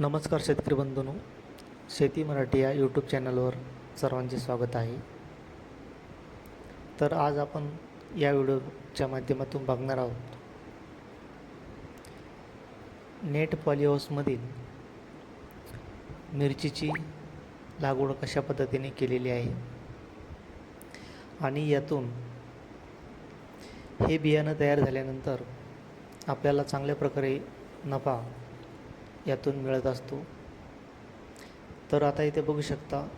नमस्कार शेतकरी बंधूंनो शेती मराठी या यूट्यूब चॅनलवर सर्वांचे स्वागत आहे. तर आज आपण या व्हिडिओच्या माध्यमातून बघणार आहोत. नेट पॉलिहाऊसमधील मिरचीची लागवड कशा पद्धतीने केलेली आहे? आणि यातून हे बियाणं तयार झाल्यानंतर आपल्याला चांगल्या प्रकारे नफा यातून मिळत असतो. तर आता इथे बघू शकता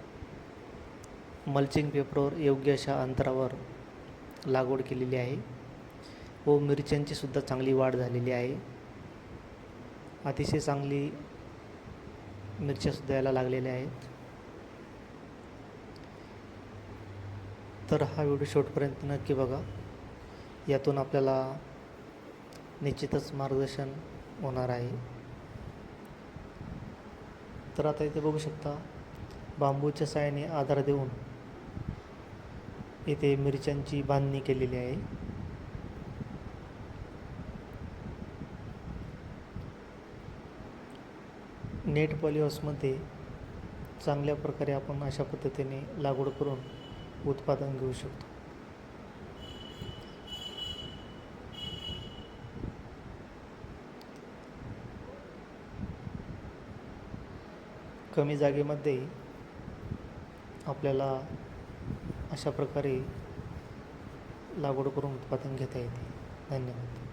मल्चिंग पेपरवर योग्य अशा अंतरावर लागवड केलेली आहे व मिरच्यांची सुद्धा चांगली वाढ झालेली आहे. अतिशय चांगली मिरच्यासुद्धा याला लागलेल्या आहेत. तर हा व्हिडिओ शेवटपर्यंत नक्की बघा. यातून आपल्याला निश्चितच मार्गदर्शन होणार आहे. तर आता इथे बघू शकता बांबूच्या साहाय्याने आधार देऊन इथे मिरच्यांची बांधणी केलेली आहे. नेट पॉलिहाऊसमध्ये चांगल्या प्रकारे आपण अशा पद्धतीने लागवड करून उत्पादन घेऊ शकतो. कमी जागेमध्ये आपल्याला अशा प्रकारे लागवड करून उत्पादन घेता येते. धन्यवाद.